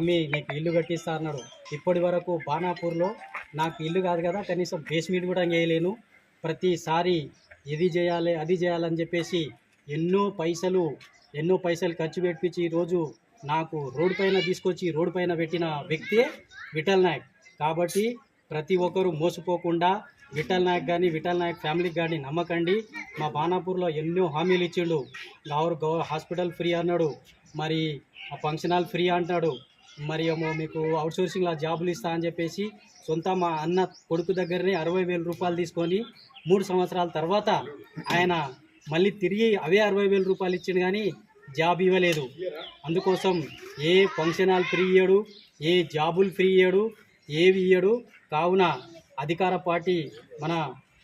అమ్మి నీకు ఇల్లు కట్టిస్తా అన్నాడు. ఇప్పటి వరకు బాణాపూర్లో నాకు ఇల్లు కాదు కదా కనీసం బేస్మెంట్ కూడా వేయలేను. ప్రతిసారి ఇది చేయాలి అది చేయాలని చెప్పేసి ఎన్నో పైసలు ఎన్నో పైసలు ఖర్చు పెట్టించి ఈరోజు నాకు రోడ్డు పైన తీసుకొచ్చి రోడ్డు పైన పెట్టిన వ్యక్తే విఠల్ నాయక్. కాబట్టి ప్రతి ఒక్కరూ మోసపోకుండా విఠల్ నాయక్ కానీ విఠల్ నాయక్ ఫ్యామిలీకి కానీ నమ్మకండి. మా బాణాపూర్లో ఎన్నో హామీలు ఇచ్చిండు. గౌర్ గౌ హాస్పిటల్ ఫ్రీ అన్నాడు. మరి ఆ ఫంక్షన్ హాల్ ఫ్రీ అంటాడు. మరి ఏమో మీకు అవుట్సోర్సింగ్లో జాబులు ఇస్తా అని చెప్పేసి సొంత మా అన్న కొడుకు దగ్గరనే అరవై వేల రూపాయలు తీసుకొని మూడు సంవత్సరాల తర్వాత ఆయన మళ్ళీ తిరిగి అవే అరవై వేల రూపాయలు ఇచ్చిండు కానీ జాబ్ ఇవ్వలేదు. అందుకోసం ఏ ఫంక్షన్ హాల్ ఫ్రీ ఇయ్యడు ఏ జాబులు ఫ్రీ ఇయ్యడు ఏవి ఇయ్యడు. కావున అధికార పార్టీ మన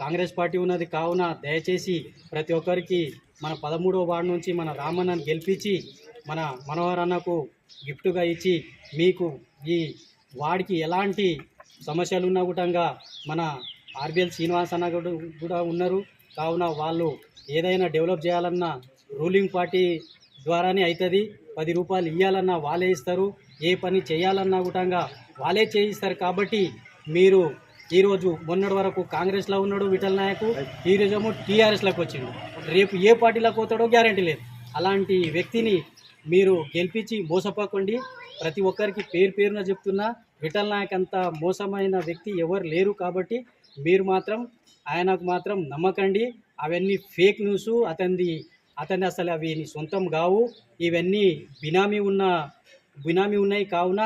కాంగ్రెస్ పార్టీ ఉన్నది. కావున దయచేసి ప్రతి ఒక్కరికి మన పదమూడవ వార్డు నుంచి మన రామన్నను గెలిపించి మన మనోహర్ అన్నకు గిఫ్ట్గా ఇచ్చి మీకు ఈ వాడికి ఎలాంటి సమస్యలు ఉన్న కూడా మన ఆర్బిఎల్ శ్రీనివాస్ అన్న కూడా కూడా ఉన్నారు. కావున వాళ్ళు ఏదైనా డెవలప్ చేయాలన్నా రూలింగ్ పార్టీ ద్వారానే అవుతుంది పది రూపాయలు ఇవ్వాలన్నా వాళ్ళే ఇస్తారు. ఏ పని చేయాలన్నా కూడా వాళ్ళే చేయిస్తారు కాబట్టి మీరు ఈరోజు మొన్నటి వరకు కాంగ్రెస్లో ఉన్నాడు విఠల్ నాయకు. ఈరోజేమో టీఆర్ఎస్లోకి వచ్చిండు. రేపు ఏ పార్టీలోకి పోతాడో గ్యారంటీ లేదు. అలాంటి వ్యక్తిని మీరు గెలిపించి మోసపోకండి. ప్రతి ఒక్కరికి పేరు పేరున చెప్తున్నా విఠల్ నాయక్ అంత మోసమైన వ్యక్తి ఎవరు లేరు కాబట్టి మీరు మాత్రం ఆయనకు మాత్రం నమ్మకండి. అవన్నీ ఫేక్ న్యూస్ అతనిది అతని అసలు అవి నీ సొంతం కావు. ఇవన్నీ బినామీ ఉన్న బినామీ ఉన్నాయి కావున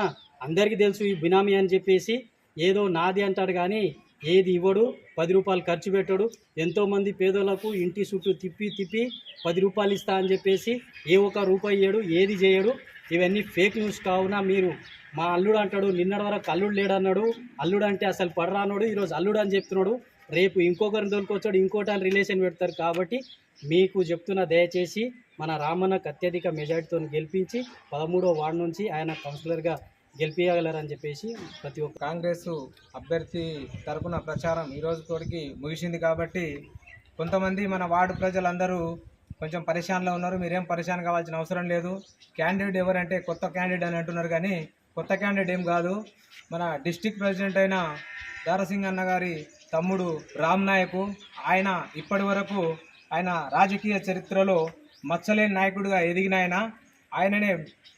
అందరికీ తెలుసు ఈ బినామీ అని చెప్పేసి ఏదో నాది అంటాడు కానీ ఏది ఇవ్వడు పది రూపాయలు ఖర్చు పెట్టడు. ఎంతోమంది పేదలకు ఇంటి చుట్టూ తిప్పి తిప్పి పది రూపాయలు ఇస్తా అని చెప్పేసి ఏ ఒక్క రూపాయి ఇయ్యడు ఏది చేయడు. ఇవన్నీ ఫేక్ న్యూస్ కావున మీరు మా అల్లుడు అంటాడు నిన్నటి వరకు అల్లుడు లేడన్నాడు. అల్లుడు అంటే అసలు పడరానోడు ఈరోజు అల్లుడు అని చెప్తున్నాడు. రేపు ఇంకొకరిని దొరికొచ్చాడు ఇంకోటాన్ని రిలేషన్ పెడతారు కాబట్టి మీకు చెప్తున్న దయచేసి మన రామన్నకు అత్యధిక మెజార్టీతో గెలిపించి పదమూడో వార్డు నుంచి ఆయన కౌన్సిలర్గా గెలిపించగలరని చెప్పేసి ప్రతి ఒక్క కాంగ్రెస్ అభ్యర్థి తరపున ప్రచారం ఈరోజు తోడికి ముగిసింది కాబట్టి కొంతమంది మన వార్డు ప్రజలందరూ కొంచెం పరిశాన్లో ఉన్నారు. మీరేం పరిశాన్ కావాల్సిన అవసరం లేదు. క్యాండిడేట్ ఎవరంటే కొత్త క్యాండిడేట్ అని అంటున్నారు కానీ కొత్త క్యాండిడేట్ ఏం కాదు. మన డిస్టిక్ ప్రెసిడెంట్ అయిన దారసింగ్ అన్న గారి తమ్ముడు రామ్ నాయకు ఆయన ఇప్పటి వరకు ఆయన రాజకీయ చరిత్రలో మచ్చలేని నాయకుడిగా ఎదిగిన ఆయన. ఆయననే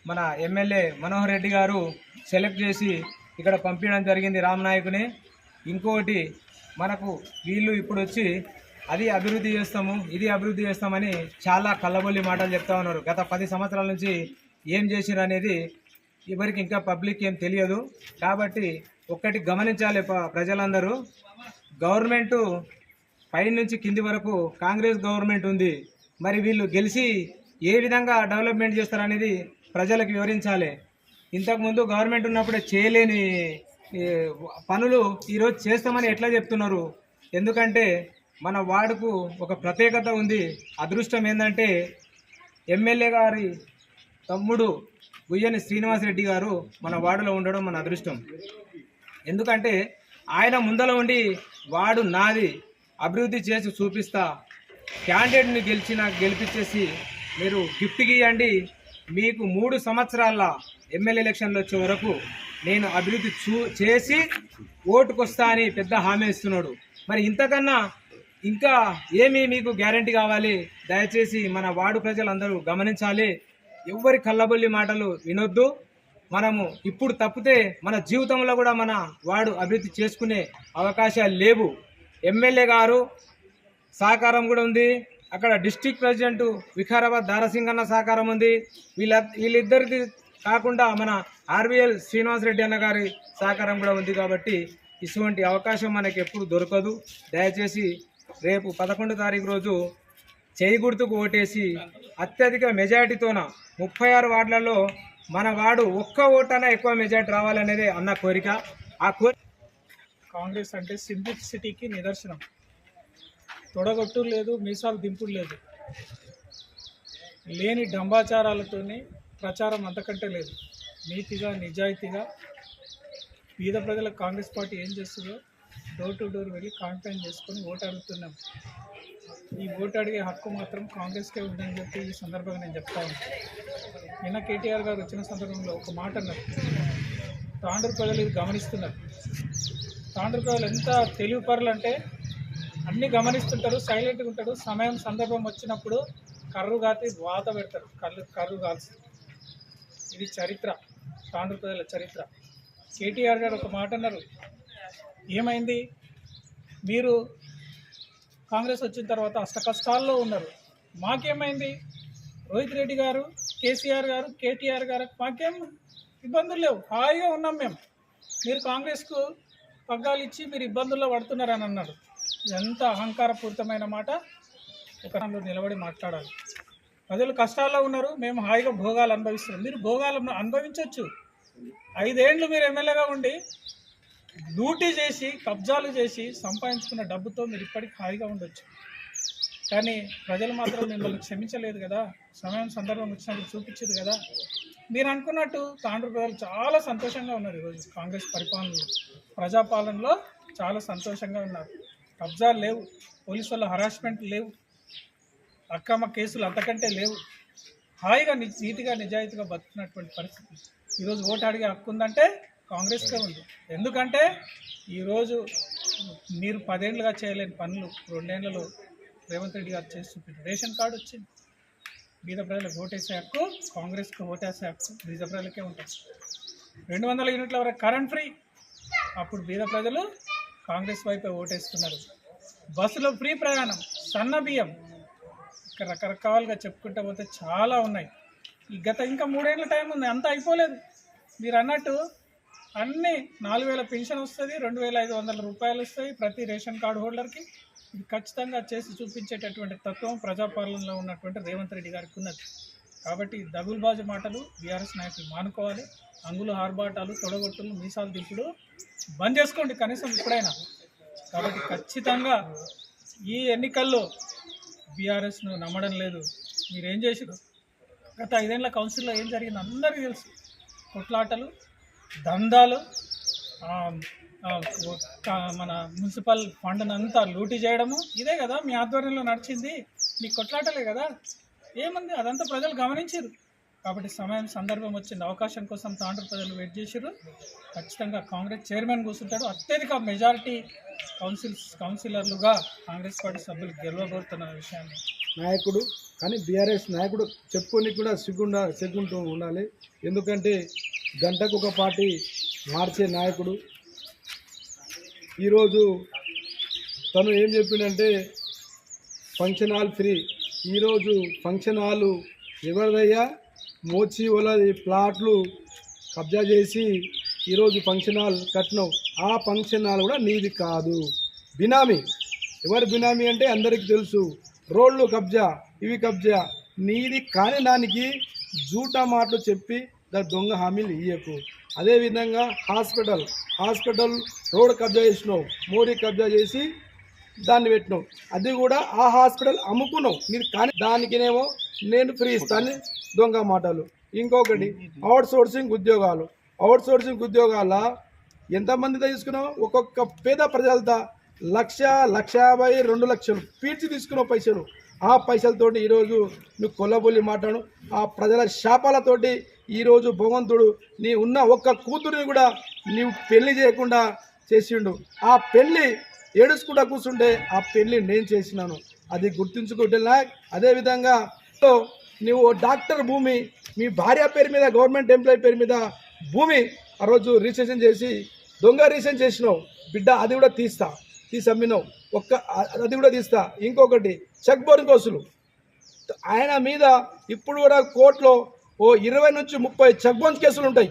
మన ఎమ్మెల్యే మనోహర్ రెడ్డి గారు సెలెక్ట్ చేసి ఇక్కడ పంపించడం జరిగింది రామ్ నాయకుని. ఇంకోటి మనకు వీళ్ళు ఇప్పుడు వచ్చి అది అభివృద్ధి చేస్తాము ఇది అభివృద్ధి చేస్తామని చాలా కళ్ళబొల్లి మాటలు చెప్తా ఉన్నారు. గత పది సంవత్సరాల నుంచి ఏం చేసిరు అనేది ఎవరికి ఇంకా పబ్లిక్ ఏం తెలియదు. కాబట్టి ఒక్కటి గమనించాలి ప్రజలందరూ. గవర్నమెంటు పైనుంచి కింది వరకు కాంగ్రెస్ గవర్నమెంట్ ఉంది. మరి వీళ్ళు గెలిచి ఏ విధంగా డెవలప్మెంట్ చేస్తారనేది ప్రజలకు వివరించాలి. ఇంతకుముందు గవర్నమెంట్ ఉన్నప్పుడే చేయలేని పనులు ఈరోజు చేస్తామని ఎట్లా చెప్తున్నారు? ఎందుకంటే మన వార్డుకు ఒక ప్రత్యేకత ఉంది. అదృష్టం ఏంటంటే ఎమ్మెల్యే గారి తమ్ముడు గుయ్యని శ్రీనివాసరెడ్డి గారు మన వార్డులో ఉండడం మన అదృష్టం. ఎందుకంటే ఆయన ముందర ఉండి వాడు నాది అభివృద్ధి చేసి చూపిస్తా క్యాండిడేట్ని గెలిచిన గెలిపించేసి మీరు గిఫ్ట్ గీయండి మీకు మూడు సంవత్సరాల ఎమ్మెల్యే ఎలక్షన్లు వచ్చే వరకు నేను అభివృద్ధి చూ చేసి ఓటుకొస్తా అని పెద్ద హామీ ఇస్తున్నాడు. మరి ఇంతకన్నా ఇంకా ఏమి మీకు గ్యారంటీ కావాలి? దయచేసి మన వార్డు ప్రజలందరూ గమనించాలి. ఎవ్వరి కళ్ళబొల్లి మాటలు వినొద్దు. మనము ఇప్పుడు తప్పితే మన జీవితంలో కూడా మన వాడు అభివృద్ధి చేసుకునే అవకాశాలు లేవు. ఎమ్మెల్యే గారు సహకారం కూడా ఉంది. అక్కడ డిస్టిక్ ప్రెసిడెంట్ వికారాబాద్ దారసింగ్ అన్న సహకారం ఉంది. వీళ్ళ వీళ్ళిద్దరిది కాకుండా మన ఆర్బిఎల్ శ్రీనివాస్ రెడ్డి అన్న గారి సహకారం కూడా ఉంది కాబట్టి ఇటువంటి అవకాశం మనకి ఎప్పుడు దొరకదు. దయచేసి రేపు పదకొండు తారీఖు రోజు చేయి గుర్తుకు ఓటేసి అత్యధిక మెజారిటీతోన ముప్పై ఆరు వార్డులలో మన వాడు ఒక్క ఓటైనా ఎక్కువ మెజారిటీ రావాలనేదే అన్న కోరిక. ఆ కోరిక కాంగ్రెస్ అంటే సింప్లిసిటీకి నిదర్శనం. తొడగొట్టు లేదు మీసాలు దింపుడు లేదు. లేని డంబాచారాలతోనే ప్రచారం అంతకంటే లేదు. నీతిగా నిజాయితీగా పేద ప్రజలకు కాంగ్రెస్ పార్టీ ఏం చేస్తుందో డోర్ టు డోర్ వెళ్ళి కాంపెయిన్ చేసుకొని ఓటు అడుగుతున్నాం. ఈ ఓటు అడిగే హక్కు మాత్రం కాంగ్రెస్కే ఉందని చెప్పి ఈ సందర్భంగా నేను చెప్తా ఉన్నాను నిన్న కేటీఆర్ గారు వచ్చిన సందర్భంలో ఒక మాట అన్నారు. తాండ్రు ప్రజలు ఇది గమనిస్తున్నారు. తాండ్రు ప్రజలు ఎంత తెలివి పరులు అంటే అన్నీ గమనిస్తుంటారు సైలెంట్గా ఉంటాడు సమయం సందర్భం వచ్చినప్పుడు కర్రు కాతి వాత పెడతారు. కళ్ళు కర్రు కాల్సి ఇది చరిత్ర. ఆంధ్రప్రదేశ్ల చరిత్ర. కేటీఆర్ గారు ఒక మాట అన్నారు. ఏమైంది? మీరు కాంగ్రెస్ వచ్చిన తర్వాత అష్ట కష్టాల్లో ఉన్నారు. మాకేమైంది? రోహిత్ రెడ్డి గారు కేసీఆర్ గారు కేటీఆర్ గారు మాకేం ఇబ్బందులు లేవు. హాయిగా ఉన్నాం మేము. మీరు కాంగ్రెస్కు పగ్గాలు ఇచ్చి మీరు ఇబ్బందుల్లో పడుతున్నారని అన్నారు ఎంత అహంకారపూరితమైన మాట? ఒక నిలబడి మాట్లాడాలి. ప్రజలు కష్టాల్లో ఉన్నారు మేము హాయిగా భోగాలు అనుభవిస్తున్నాం. మీరు భోగాలు అనుభవించవచ్చు ఐదేండ్లు మీరు ఎమ్మెల్యేగా ఉండి డ్యూటీ చేసి కబ్జాలు చేసి సంపాదించుకున్న డబ్బుతో మీరు ఇప్పటికి హాయిగా ఉండొచ్చు. కానీ ప్రజలు మాత్రం మిమ్మల్ని క్షమించలేదు కదా. సమయం సందర్భం వచ్చినప్పుడు చూపించదు కదా. మీరు అనుకున్నట్టు తాండ్రు ప్రజలు చాలా సంతోషంగా ఉన్నారు ఈరోజు కాంగ్రెస్ పరిపాలనలో. ప్రజాపాలనలో చాలా సంతోషంగా ఉన్నారు. కబ్జాలు లేవు పోలీసు వాళ్ళ హరాస్మెంట్ లేవు అక్రమ కేసులు అంతకంటే లేవు. హాయిగా నీతిగా నిజాయితీగా బతుకున్నటువంటి పరిస్థితి. ఈరోజు ఓటు అడిగే హక్కు ఉందంటే కాంగ్రెస్కే ఉంది. ఎందుకంటే ఈరోజు మీరు పదేండ్లుగా చేయలేని పనులు రెండేళ్ళలో రేవంత్ రెడ్డి గారు చేసి చూపించారు రేషన్ కార్డు వచ్చింది. బీద ప్రజలకు ఓటేసే హక్కు కాంగ్రెస్కి ఓటేసే హక్కు బీద ప్రజలకే ఉంటుంది. రెండు వందల యూనిట్ల వరకు కరెంట్ ఫ్రీ. అప్పుడు బీద ప్రజలు కాంగ్రెస్ వైపే ఓటేస్తున్నారు. బస్సులో ఫ్రీ ప్రయాణం సన్న బియ్యం. ఇక్కడ రకరకాలుగా చెప్పుకుంటూ పోతే చాలా ఉన్నాయి. ఈ గత ఇంకా మూడేళ్ళ టైం ఉంది అంతా అయిపోలేదు. మీరు అన్నట్టు అన్నీ నాలుగు వేల పెన్షన్ వస్తుంది రెండు వేల ఐదు వందల రూపాయలు వస్తాయి ప్రతి రేషన్ కార్డు హోల్డర్కి. ఇది ఖచ్చితంగా చేసి చూపించేటటువంటి తత్వం ప్రజాపాలనలో ఉన్నటువంటి రేవంత్ రెడ్డి గారికి ఉన్నది. కాబట్టి దగుల్బాజు మాటలు బీఆర్ఎస్ నాయకులు మానుకోవాలి. అంగులు ఆర్భాటాలు తొడగొట్టులు మీసాలు తిప్పుడు బంద్ చేసుకోండి కనీసం ఇప్పుడైనా. కాబట్టి ఖచ్చితంగా ఈ ఎన్నికల్లో బీఆర్ఎస్ను నమ్మడం లేదు. మీరేం చేసారు గత ఐదేళ్ళ కౌన్సిల్లో ఏం జరిగింది అందరికీ తెలుసు. కొట్లాటలు దందాలు మన మున్సిపల్ ఫండ్ని అంతా లూటీ చేయడము. ఇదే కదా మీ ఆధ్వర్యంలో నడిచింది. మీ కొట్లాటలే కదా. ఏముంది? అదంతా ప్రజలు గమనించారు కాబట్టి సమయం సందర్భం వచ్చింది అవకాశం కోసం తాండ్ర ప్రజలు వెయిట్ చేశారు ఖచ్చితంగా కాంగ్రెస్ చైర్మన్ కూర్చుంటాడు అత్యధిక మెజారిటీ కౌన్సిల్స్ కౌన్సిలర్లుగా కాంగ్రెస్ పార్టీ సభ్యులు గెలవబోతున్న విషయాన్ని. నాయకుడు కానీ బీఆర్ఎస్ నాయకుడు చెప్పుకొని కూడా సిగ్గుండా సిగ్గుంటూ ఉండాలి. ఎందుకంటే గంటకు ఒక పార్టీ మార్చే నాయకుడు. ఈరోజు తను ఏం చెప్పిండంటే ఫంక్షన్ హాల్ ఫ్రీ. ఈరోజు ఫంక్షన్ హాలు ఎవరిదయ్యా? మోచి వాళ్ళది ప్లాట్లు కబ్జా చేసి ఈరోజు ఫంక్షన్ హాల్ కట్టినావు ఆ ఫంక్షన్ హాల్ కూడా నీది కాదు. బినామీ. ఎవరు బినామీ అంటే అందరికీ తెలుసు. రోడ్లు కబ్జా ఇవి కబ్జా. నీది కాని దానికి జూటా మాటలు చెప్పి దా దొంగ హామీలు ఇయ్యకు. అదేవిధంగా హాస్పిటల్ హాస్పిటల్ రోడ్ కబ్జా చేసినావు మోడీ కబ్జా చేసి దాన్ని పెట్టినావు అది కూడా ఆ హాస్పిటల్ అమ్ముకున్నావు మీరు కానీ దానికినేమో నేను ఫ్రీ ఇస్తాను దొంగ మాటలు. ఇంకొకటి అవుట్ సోర్సింగ్ ఉద్యోగాలు. అవుట్ సోర్సింగ్ ఉద్యోగాల ఎంతమంది తీసుకున్నావు? ఒక్కొక్క పేద ప్రజలతో. లక్ష లక్ష యాభై రెండు లక్షలు. పీల్చి తీసుకున్నావు పైసలు. ఆ పైసలతోటి ఈరోజు నువ్వు కొల్లబొల్లి మాట్లాడు. ఆ ప్రజల శాపాలతోటి ఈరోజు భగవంతుడు నీ ఉన్న ఒక్క కూతురిని కూడా నీవు పెళ్ళి చేయకుండా చేసిండు. ఆ పెళ్ళి ఏడుచుకుంటా కూర్చుంటే ఆ పెళ్ళి నేను చేసినాను. అది గుర్తుంచుకుంటే అదేవిధంగా సో నువ్వు డాక్టర్ భూమి మీ భార్య పేరు మీద గవర్నమెంట్ ఎంప్లాయీ పేరు మీద భూమి ఆ రోజు రిజిస్ట్రేషన్ చేసి దొంగ రిజిస్ట్రేషన్ చేసినావు. బిడ్డ అది కూడా తీస్తా. తీసి అమ్మినావు. ఒక్క అది కూడా తీస్తా. ఇంకొకటి చెక్ బోర్డు కోసులు. ఆయన మీద ఇప్పుడు కూడా కోర్టులో ఓ ఇరవై నుంచి ముప్పై చెక్ బౌన్స్ కేసులు ఉంటాయి.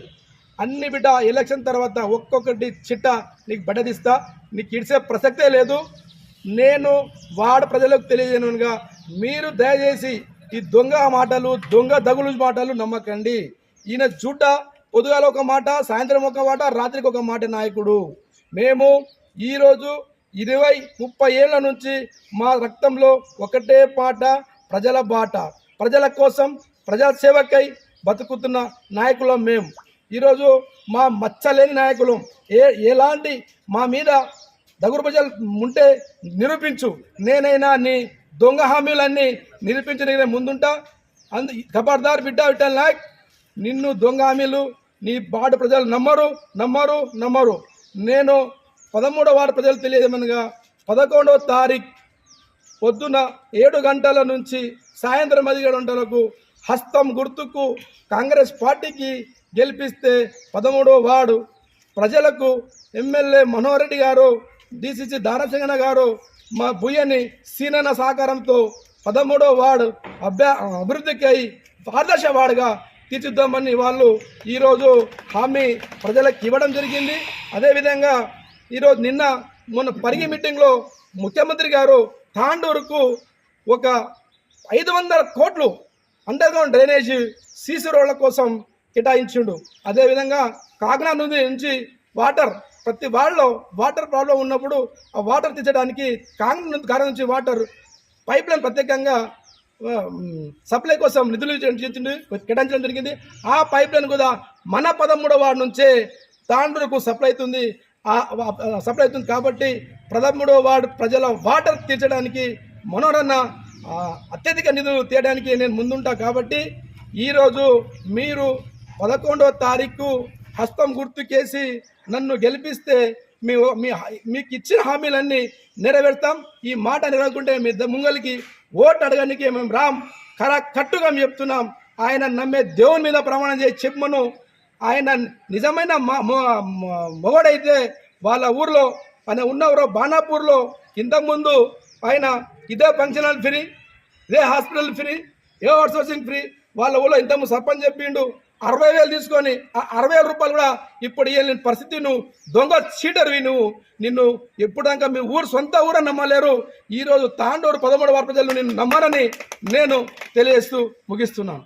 అన్ని బిడ్డ ఎలక్షన్ తర్వాత ఒక్కొక్కటి చిట్ట నీకు బడ్డదిస్తా నీకు ఇడిసే ప్రసక్తే లేదు. నేను వాడ ప్రజలకు తెలియజేయనుగా మీరు దయచేసి ఈ దొంగ మాటలు దొంగ దగులు మాటలు నమ్మకండి. ఈయన చూట పొద్దుగాల ఒక మాట సాయంత్రం ఒక మాట రాత్రికి ఒక మాట నాయకుడు. మేము ఈరోజు ఇరవై ముప్పై ఏళ్ళ నుంచి మా రక్తంలో ఒకటే పాట ప్రజల బాట. ప్రజల కోసం ప్రజా సేవకై బతుకుతున్న నాయకులం మేము ఈరోజు మా మచ్చలేని నాయకులం. ఏ ఎలాంటి మా మీద దగురు ప్రజలు ఉంటే నిరూపించు. నేనైనా నీ దొంగ హామీలన్నీ నిరూపించడానికి ముందుంటా. అందు ఖబర్దార్ బిడ్డ విఠల్ నాయక్ నిన్ను దొంగ హామీలు నీ వార్డు ప్రజలు నమ్మరు నమ్మరు నమ్మరు. నేను పదమూడవ వార్డు ప్రజలు తెలియజేయమనగా పదకొండవ తారీఖు పొద్దున ఏడు గంటల నుంచి సాయంత్రం పదిహేడు గంటలకు హస్తం గుర్తుకు కాంగ్రెస్ పార్టీకి గెలిపిస్తే పదమూడవ వార్డు ప్రజలకు ఎమ్మెల్యే మనోహర్ రెడ్డి గారు డిసిసి దానసింగన గారు మా భూయని సీనన సహకారంతో పదమూడవ వార్డు అభ్యా అభివృద్ధికి అయి ఆదర్శ వార్డుగా తీర్చిద్దామని వాళ్ళు ఈరోజు హామీ ప్రజలకు ఇవ్వడం జరిగింది. అదేవిధంగా ఈరోజు నిన్న మొన్న పరిగి మీటింగ్లో ముఖ్యమంత్రి గారు తాండూరుకు ఒక ఐదు వందల కోట్లు అండర్గ్రౌండ్ డ్రైనేజీ సీసీ రోడ్ల కోసం కేటాయించిండు. అదేవిధంగా కాకినాడ నుండి నుంచి వాటర్ ప్రతి వాళ్ళలో వాటర్ ప్రాబ్లం ఉన్నప్పుడు ఆ వాటర్ తీర్చడానికి కాంగ్రెస్ కారణం నుంచి వాటర్ పైప్ లైన్ ప్రత్యేకంగా సప్లై కోసం నిధులు కేటాయించడం జరిగింది. ఆ పైప్ లైన్ కూడా మన పదమూడవ వార్డు నుంచే తాండ్రులకు సప్లై అవుతుంది. సప్లై అవుతుంది కాబట్టి పదమూడవ వార్డు ప్రజల వాటర్ తీర్చడానికి మనోరన్న అత్యధిక నిధులు తీయడానికి నేను ముందుంటా కాబట్టి ఈరోజు మీరు పదకొండవ తారీఖు హస్తం గుర్తుకేసి నన్ను గెలిపిస్తే మీ మీ మీకు ఇచ్చిన హామీలన్నీ నెరవేర్తాం. ఈ మాట నెరవేరుకుంటే మీ ముంగలికి ఓటు అడగడానికి మేము రామ్ కర కట్టుగా చెప్తున్నాం. ఆయన నమ్మే దేవుని మీద ప్రమాణం చేసి చెప్పమను. ఆయన నిజమైన మొగడైతే వాళ్ళ ఊర్లో ఆయన ఉన్న బాణాపూర్లో ఇంతకుముందు ఆయన ఇదే ఫంక్షన్ హాల్ ఫ్రీ ఇదే హాస్పిటల్ ఫ్రీ ఏ అవుట్ సోర్సింగ్ ఫ్రీ వాళ్ళ ఊళ్ళో ఇంతకుముందు సర్పంచ్ చెప్పిండు. అరవై వేలు తీసుకొని ఆ అరవై వేల రూపాయలు కూడా ఇప్పుడు ఇవ్వలేని పరిస్థితి నువ్వు దొంగ చీటర్వి నువ్వు నిన్ను ఎప్పుడాక మీ ఊరు సొంత ఊరని నమ్మలేరు. ఈరోజు తాండూరు పదమూడు వారి ప్రజలు నిన్ను నమ్మనని నేను తెలియజేస్తూ ముగిస్తున్నాను.